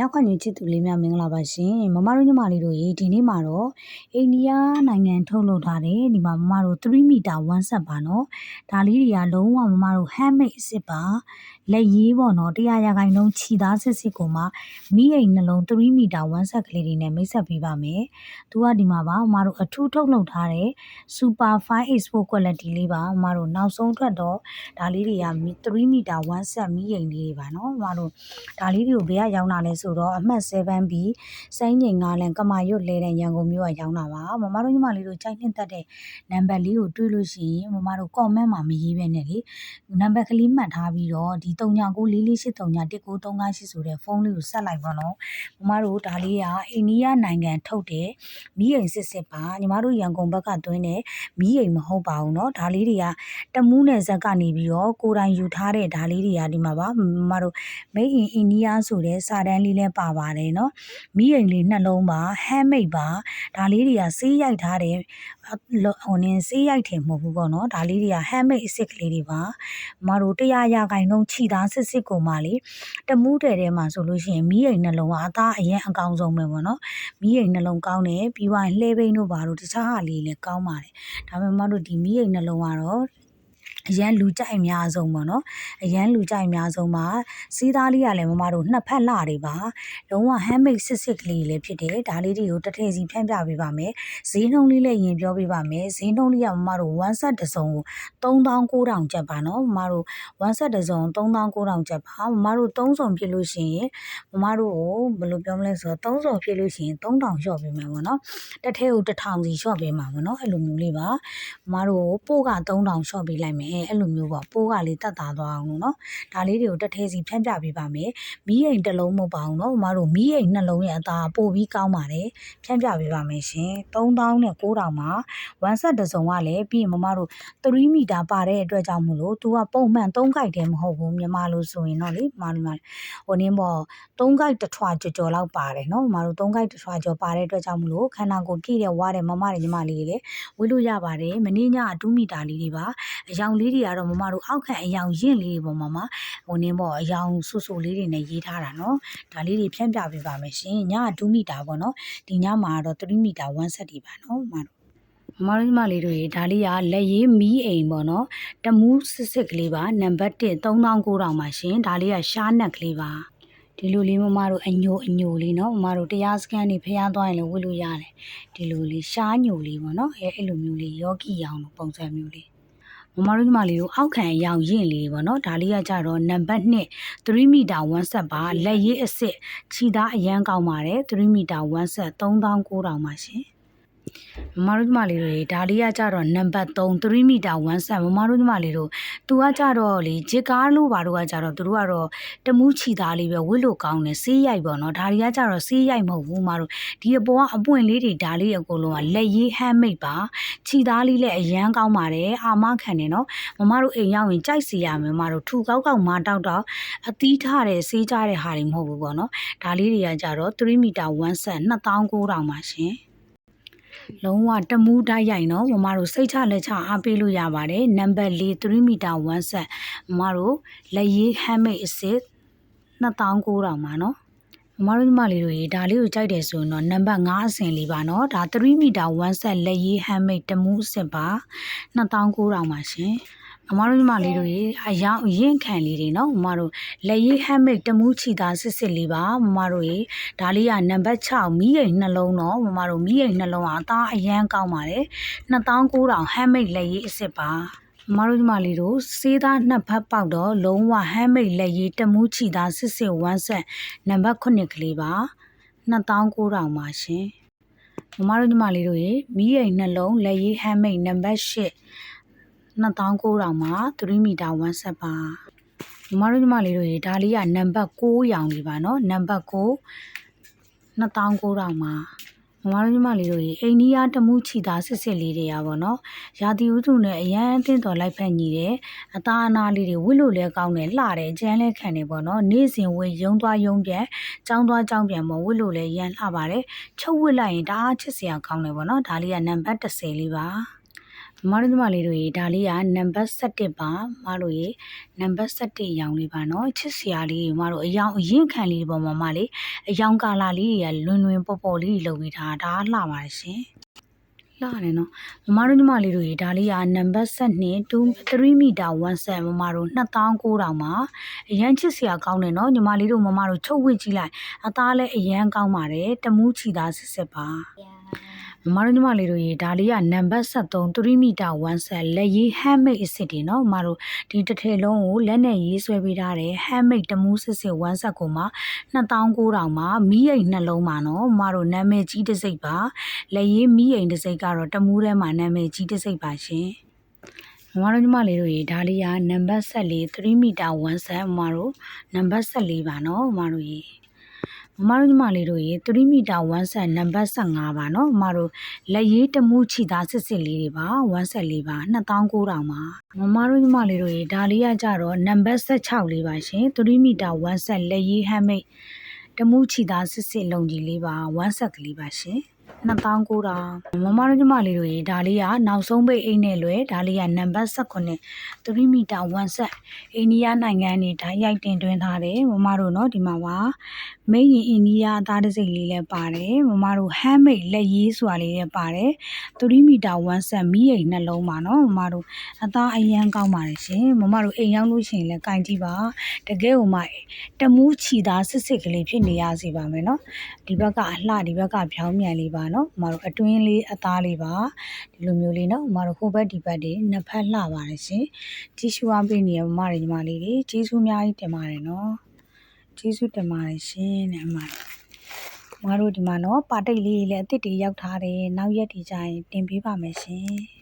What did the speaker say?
မြောက်ခွညချစ်သူလေးများမင်္ဂလာပါရှင်မမတို့ညီမလေးတို့ရေဒီနေ့မှာတော့အိန္ဒိယနိုင်ငံထုတ်လုပ်ထားတဲ့ဒီမှာမမတို့3မီတာ1ဆက်ပါနော်ဒါလေးတွေကလုံးဝမမတို့ handmade အစ်စ်ပါလက်ရေးပေါ့နော်100ရာခိုင်နှုန်းခြီသားစစ်စစ်ကိုမှမိအိမ်နှလုံး3မီတာ1ဆက်ကလေးတွေနဲ့မိတ်ဆက်ပေးပါမယ်သူကဒီမှာပါမမတို့အထူးထုတ်လုပ်ထားတဲ့ super fine export quality လေးပါမမတို့နောက်ဆုံးထွက်တော့ဒါလေးတွေက3မီတာ1ဆက်မိအိမ်လေးတွေပါနော်မမတို့ဒါလေးတွေကိုဘယ်ကရောင်းတာလဲဆိတော့အမှတ် 7B စိုင်းငိန်ငါလန်ကမာရွတ်လဲတဲ့ရန်ကုန်မြို့ကရောင်းတာပါမမတို့ညီမလေးတို့ကြိုက်နှစ်သက်တဲ့နံပါတ်လေးကိုတွေးလို့ရှိရင်မမတို့ comment မှာမရေးဘဲနဲ့လေနံပါတ်ကလေးမှတ်ထားပြီးတော့ဒီ3994431938ဆိုတဲ့ဖုန်းလေးကိုဆက်လိုက်ပါတော့မမတို့ဒါလေးကအိန္ဒိယနိုင်ငံထုတ်တဲ့မီးအိမ်စစ်စစ်ပါညီမတို့ရန်ကုန်ဘက်ကသွင်းတဲ့မီးအိမ်မဟုတ်ပါဘူးเนาะဒါလေးတွေကတမူးနယ်ဇက်ကနေပြီးတော့ကိုယ်တိုင်ယူထားတဲ့ဒါလေးတွေကဒီမှာပါမမတို့ made in India ဆိုတဲ့စာတန်းလေး လည်းပါပါတယ်เนาะမိအိမ်လေးနှလုံးပါ handmade ပါဒါလေးတွေကစေးရိုက်ထားတယ်ဟိုနင်းစေးရိုက်တယ်မဟုတ်ဘူးပေါ့เนาะဒါလေးတွေက handmade အစ်စ်ကလေးတွေပါမတို့တရားရာခိုင်နှုန်းခြိသားစစ်စစ်ကိုမှလေတမူးတယ်ထဲမှာဆိုလို့ရှိရင်မိအိမ်နှလုံးကအသားအရင်အကောင်ဆုံးပဲပေါ့เนาะမိအိမ်နှလုံးကောင်းတယ်ပြီးသွားရင်လှဲဘိန်းတို့ပါတို့တခြားဟာလေးလည်းကောင်းပါတယ်ဒါပေမဲ့မတို့ဒီမိအိမ်နှလုံးကတော့ အရန်လူကြိုက်အများဆုံးပေါ့နော်အရန်လူကြိုက်အများဆုံးပါစီးသားလေးကလည်းမမတို့နှစ်ဖက်လှတွေပါလုံးဝ handmade စစ်စစ်ကလေးလေးဖြစ်တယ်ဒါလေးတွေကိုတစ်ထည့်စီဖြန့်ပြပေးပါမယ်ဈေးနှုန်းလေးလည်းရင်ပြောပေးပါမယ်ဈေးနှုန်းလေးကမမတို့1 set တစ်စုံကို3900ကျပ်ပါနော်မမတို့1 set တစ်စုံ3900ကျပ်ပါမမတို့3စုံဖြစ်လို့ရှိရင်မမတို့ကိုဘယ်လိုပြောမလဲဆိုတော့3စုံဖြစ်လို့ရှိရင်3000လျှော့ပေးမယ်ပေါ့နော်တစ်ထည့်ကို1000စီလျှော့ပေးမှာပေါ့နော်အဲ့လိုမျိုးလေးပါမမတို့ပို့က3000လျှော့ပေးလိုက်မယ်အဲ့လိုမျိုးပေါ့ပိုးကလေးတက်တာသွားအောင်လို့နော်ဒါလေးတွေကိုတစ်ထဲစီဖြန့်ပြပေးပါမယ်မီးအိမ်တစ်လုံးမဟုတ်ပါဘူးနော်မတို့မီးအိမ်နှလုံးရဲ့အသားပို့ပြီးကောင်းပါတယ်ဖြန့်ပြပေးပါမယ်ရှင်3000နဲ့9000မှာ1ဆက်တစ်စုံကလည်းပြီးရင်မမတို့3မီတာပါတဲ့အတွက်ကြောင့်မို့လို့သူကပုံမှန်3ကြိုက်တယ်မဟုတ်ဘူးမြန်မာလိုဆိုရင်တော့လေမတို့မှာဟိုနင်းပေါ့3ကြိုက်တစ်ထွာကြော်ကြော်လောက်ပါတယ်နော်မတို့3ကြိုက်တစ်ထွာကြော်ပါတဲ့အတွက်ကြောင့်မို့လို့ခန္ဓာကိုယ်ပြည့်တဲ့ဝါတဲ့မမတွေညီမလေးတွေလည်းဝေးလို့ရပါတယ်မင်းည2မီတာလေးတွေပါ အယောင်လေးတွေကတော့မမတို့အောက်ခံအယောင်ရင့်လေးတွေပေါ်မှာမှာဟိုနင်းပေါ့အယောင်ဆူဆူလေးတွေနဲ့ရေးထားတာเนาะဒါလေးတွေဖြန့်ပြပေးပါမယ်ရှင်ည2မီတာပေါ့เนาะဒီညမှာတော့3မီတာ1ဆက်တီပါเนาะမတို့မမတို့မလေးတို့ရေဒါလေးကလက်ရေးမီးအိမ်ပေါ့နော်တမူးစစ်စစ်ကလေးပါနံပါတ်1 3900ပါရှင်ဒါလေးကရှားနက်ကလေးပါဒီလိုလေးမမတို့အညိုအညိုလေးเนาะမမတို့တရားစကန်နေဖျားသွားရင်လည်းဝတ်လို့ရတယ်ဒီလိုလေးရှားညိုလေးပေါ့နော်အဲအဲ့လိုမျိုးလေးယောဂီရောင်လိုပုံစံမျိုးလေး မမတို့ညီမလေးတို့အောက်ခံအရောင်ရင့်လေးပေါ့နော်ဒါလေးကကြတော့နံပါတ်2 3မီတာ1ဆက်ပါလက်ရေးအစ်စ်ခြိသားအရန်ကောင်းပါတယ်3မီတာ1ဆက်3900ပါရှင် မမတို့ညီမလေးတွေဒါလေးကကြတော့နံပါတ်3 3မီတာ1ဆက်မမတို့ညီမလေးတို့သူကကြတော့လေဂျစ်ကားလို့ပါတို့ကကြတော့သူတို့ကတော့တမူးချီသားလေးပဲဝစ်လို့ကောင်းတယ်ဆေးရိုက်ပေါ့နော်ဒါတွေကကြတော့ဆေးရိုက်မဟုတ်ဘူးမတို့ဒီအပေါ်ကအပွင့်လေးတွေဒါလေးအကုန်လုံးကလက်ရေး handmade ပါခြီသားလေးလည်းအရန်ကောင်းပါတယ်အာမခံတယ်နော်မမတို့အိမ်ရောက်ရင်ကြိုက်စီရမယ်မမတို့ထူကောက်ကောက်မတောက်တော့အသီးထားတဲ့ဆေးကြတဲ့ဟာတွေမဟုတ်ဘူးပေါ့နော်ဒါလေးတွေကကြတော့3မီတာ1ဆက်2900ပါရှင် လုံးဝတမူးတိုက်ရိုက်နော်မမတို့စိတ်ချလက်ချအားပေးလို့ရပါတယ်နံပါတ်4 3မီတာ1ဆက်မမတို့လက်ရေး handmade အစ်စ်2900ပါနော် မမတို့ညီမလေးတို့ရေဒါလေးကိုကြိုက်တယ်ဆိုရင်တော့နံပါတ်5အဆင်လေးပါနော်ဒါ3မီတာ1ဆက်လက်ရေး handmade တမူးအဆင်ပါ2900ပါရှင်အမတို့ညီမလေးတို့ရေအယောင်ရင့်ခံလေးတွေနော်မမတို့လက်ရည် handmade တမူးချီသားစစ်စစ်လေးပါမမတို့ရေဒါလေးကနံပါတ်6မိရိတ်နှလုံးနော်မမတို့မိရိတ်နှလုံးကအသားအရန်ကောင်းပါတယ်2900 handmade လက်ရည်အစ်စ်ပါ မတို့ညီမလေးတို့စေးသားနှစ်ဖက်ပေါက်တော့လုံးဝဟမ်းမိတ်လက်ရည်တမူးချီသားစစ်စစ်ဝမ်းဆက်နံပါတ်9ကလေးပါ2900ပါရှင်မမတို့ညီမလေးတို့ရေမီးရိမ်နှလုံးလက်ရည်ဟမ်းမိတ်နံပါတ်10 2900မှာ3မီတာဝမ်းဆက်ပါညီမတို့ညီမလေးတို့ရေဒါလေးကနံပါတ်6ရောင်လေးပါနော်နံပါတ်6 2900မှာ မမတို့ညီမလေးတို့ရေအိန္ဒိယတမှုချီသားစစ်စစ်လေးတွေရာပေါ့နော်ရာသီဥတုနဲ့အရန်အသင့်တော်လိုက်ဖက်ညီတယ်အသားအနာလေးတွေဝစ်လို့လဲကောင်းတယ်လှတယ်ကြမ်းလဲခံတယ်ပေါ့နော်နေ့စဉ်ဝေးယုံသွားယုံပြန်ចောင်းသွားចောင်းပြန်မဝစ်လို့လဲရန်လှပါတယ်ချုပ်ဝစ်လိုက်ရင်ဒါအားချစ်စရာကောင်းတယ်ပေါ့နော်ဒါလေးကနံပါတ်30လေးပါ မမတို့ညီမလေးတို့ရေဒါလေးကနံပါတ်7ပါမမတို့ရေနံပါတ်7ရောင်လေးပါနော်ချစ်စရာလေးမမတို့အယောင်အရင်ခံလေးပေါ်မှာမလေးအယောင်ကာလာလေးတွေကလွင်လွင်ပေါ်ပေါ်လေးတွေလုပ်ပေးထားတာဒါလှပါတယ်ရှင်လှတယ်နော်မမတို့ညီမလေးတို့ရေဒါလေးကနံပါတ်7 3မီတာ1ဆက်မမတို့2900မှာအရန်ချစ်စရာကောင်းတယ်နော်ညီမလေးတို့မမတို့ချုပ်ဝစ်ကြည့်လိုက်အသားလည်းအရန်ကောင်းပါတယ်တမူးချီသားစစ်စစ်ပါ မမတို့ညီမလေးတို့ရေဒါလေးကနံပါတ်73 3မီတာ1ဆက်လက်ရေး handmade အစ်စ်တွေနော်မမတို့ဒီတစ်ထည်လုံးကိုလက်နဲ့ရေးဆွဲပေးထားတယ် handmade တမူးစစ်စစ်1ဆက်ကိုမှ2900မှာမီးရိမ်နှလုံးမှာနော်မမတို့နာမည်ကြီးတစ်စိတ်ပါလက်ရေးမီးရိမ်တစ်စိတ်ကတော့တမူးထဲမှာနာမည်ကြီးတစ်စိတ်ပါရှင်မမတို့ညီမလေးတို့ရေဒါလေးကနံပါတ်74 3မီတာ1ဆက်မမတို့နံပါတ်74ပါနော်မမတို့ရေ မမတို့ညီမလေးတို့ရေ3မီတာ1ဆက်နံပါတ်15ပါနော်မမတို့လက်ရေးတမှုချီသားစစ်စစ်လေးတွေပါ1ဆက်လေးပါ2900ပါမမတို့ညီမလေးတို့ရေဒါလေးကကြတော့နံပါတ်16လေးပါရှင်3မီတာ1ဆက်လက်ရေးဟမ်းမိတ်တမှုချီသားစစ်စစ်လုံးကြီးလေးပါ1ဆက်ကလေးပါရှင် 2900မမတို့ညီမလေးတို့ရေဒါလေးကနောက်ဆုံးပိတ်အိတ်နဲ့လွယ်ဒါလေးကနံပါတ်18 3မီတာ1ဆက်အိန္ဒိယနိုင်ငံနေဓာတ်ရိုက်တင်သွင်းထားတယ်မမတို့เนาะဒီမှာပါ မိတ်ရင်အိန္ဒိယအသားတစ်စိတ်လေးလည်းပါတယ်မမတို့ handmade လက်ရေးစွာလေးလည်းပါတယ်3မီတာ1ဆက်မီးရိမ်နှလုံးပါနော်မမတို့အသားအရန်ကောင်းပါတယ်ရှင်မမတို့အိမ်ရောက်လို့ရှိရင်လည်းကင်ကြည့်ပါတကယ်ဟိုမှတမူးချီသားစစ်စစ်ကလေးဖြစ်နေရစီပါမယ်နော်ဒီဘက်ကအလှဒီဘက်ကဖြောင်းမြန်လေးပါ ါနော်မမတို့အတွင်းလေးအသားလေးပါဒီလိုမျိုးလေးနော်မမတို့ဟိုဘက်ဒီဘက်တွေနှစ်ဖက်လှပါတယ်ရှင်ကြည့်ရှုအားပေးနေရမမတွေညီမလေးတွေကျေးဇူးအများကြီးတင်ပါတယ်နော်ကျေးဇူးတင်ပါတယ်ရှင်တဲ့အမမတို့ဒီမှာနော်ပါတိတ်လေးလည်းအစ်စ်တွေရောက်ထားတယ်နောက်ရက်ဒီကျရင်တင်ပေးပါမယ်ရှင်